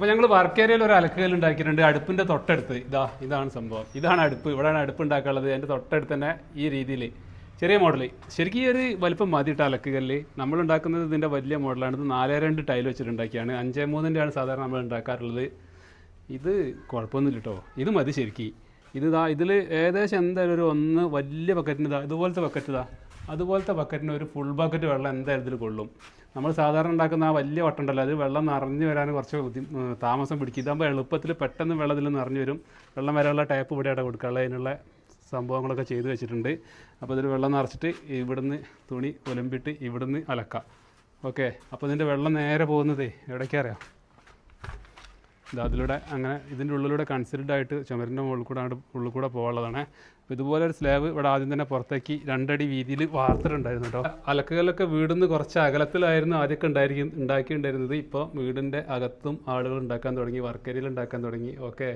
അപ്പോൾ ഞങ്ങൾ വർക്ക് ഏരിയയിൽ ഒരു അലക്കുകൽ ഉണ്ടാക്കിയിട്ടുണ്ട്. അടുപ്പിന്റെ തൊട്ടടുത്ത്. ഇതാ ഇതാണ് സംഭവം. ഇതാണ് അടുപ്പ്. ഇവിടെയാണ് അടുപ്പ് ഉണ്ടാക്കാനുള്ളത്. എന്റെ തൊട്ടടുത്ത് തന്നെ ഈ രീതിയിൽ ചെറിയ മോഡൽ ശരിക്കും ഈ ഒരു വലിപ്പം മതിയിട്ട് അലക്കുകല്ല്. നമ്മൾ ഉണ്ടാക്കുന്നത് ഇതിന്റെ വലിയ മോഡലാണ് ഇത് നാല് രണ്ട് ടൈൽ വെച്ചിട്ട് ഉണ്ടാക്കിയാണ് അഞ്ചേ മൂന്നിന്റെയാണ് സാധാരണ നമ്മൾ ഉണ്ടാക്കാറുള്ളത്. ഇത് കുഴപ്പമൊന്നുമില്ല കേട്ടോ ഇത് മതി ശരിക്കും. ഇത് ഇതാ ഇതിൽ ഏകദേശം എന്തായാലും ഒരു ഒന്ന് വലിയ ബക്കറ്റിന് ഇതാ ഇതുപോലത്തെ ബക്കറ്റ് ഇതാ. അതുപോലത്തെ ബക്കറ്റിന് ഒരു ഫുൾ ബക്കറ്റ് വെള്ളം എന്തായാലും ഇതിൽ കൊള്ളും. നമ്മൾ സാധാരണ ഉണ്ടാക്കുന്ന ആ വലിയ വട്ടം ഉണ്ടല്ലോ അത് വെള്ളം നിറഞ്ഞു വരാൻ കുറച്ച് ബുദ്ധി താമസം പിടിക്കും. ഇതാകുമ്പോൾ എളുപ്പത്തിൽ പെട്ടെന്ന് വെള്ളം ഇതിൽ നിറഞ്ഞു വരും. വെള്ളം വരാനുള്ള ടാപ്പ് ഇവിടെ അവിടെ കൊടുക്കാനുള്ള അതിനുള്ള സംഭവങ്ങളൊക്കെ ചെയ്തു വെച്ചിട്ടുണ്ട്. അപ്പോൾ ഇതിൽ വെള്ളം നിറച്ചിട്ട് ഇവിടുന്ന് തുണി ഒലമ്പിട്ട് ഇവിടുന്ന് അലക്കാം ഓക്കെ അപ്പോൾ ഇതിന്റെ വെള്ളം നേരെ പോകുന്നതേ എവിടേക്കറിയാം അതിലൂടെ അങ്ങനെ ഇതിന്റെ ഉള്ളിലൂടെ കൺസിഡർഡ് ആയിട്ട് ചുമരിന്റെ മുകളിൽ കൂടെ അങ്ങോട്ട് ഉള്ളിൽ കൂടെ പോകാനുള്ളതാണ്. അപ്പോൾ ഇതുപോലെ ഒരു സ്ലാബ് ഇവിടെ ആദ്യം തന്നെ പുറത്തേക്ക് രണ്ടടി വീതിയിൽ വാർത്തിട്ടുണ്ടായിരുന്നു കേട്ടോ. അലക്കുകളൊക്കെ വീടിന്ന് കുറച്ച് അകലത്തിലായിരുന്നു ആദ്യമൊക്കെ ഉണ്ടായിരിക്കും ഉണ്ടാക്കിയിട്ടുണ്ടായിരുന്നത്. ഇപ്പോൾ വീടിന്റെ അകത്തും ആളുകൾ ഉണ്ടാക്കാൻ തുടങ്ങി വർക്കരിയിൽ ഉണ്ടാക്കാൻ തുടങ്ങി. ഓക്കെ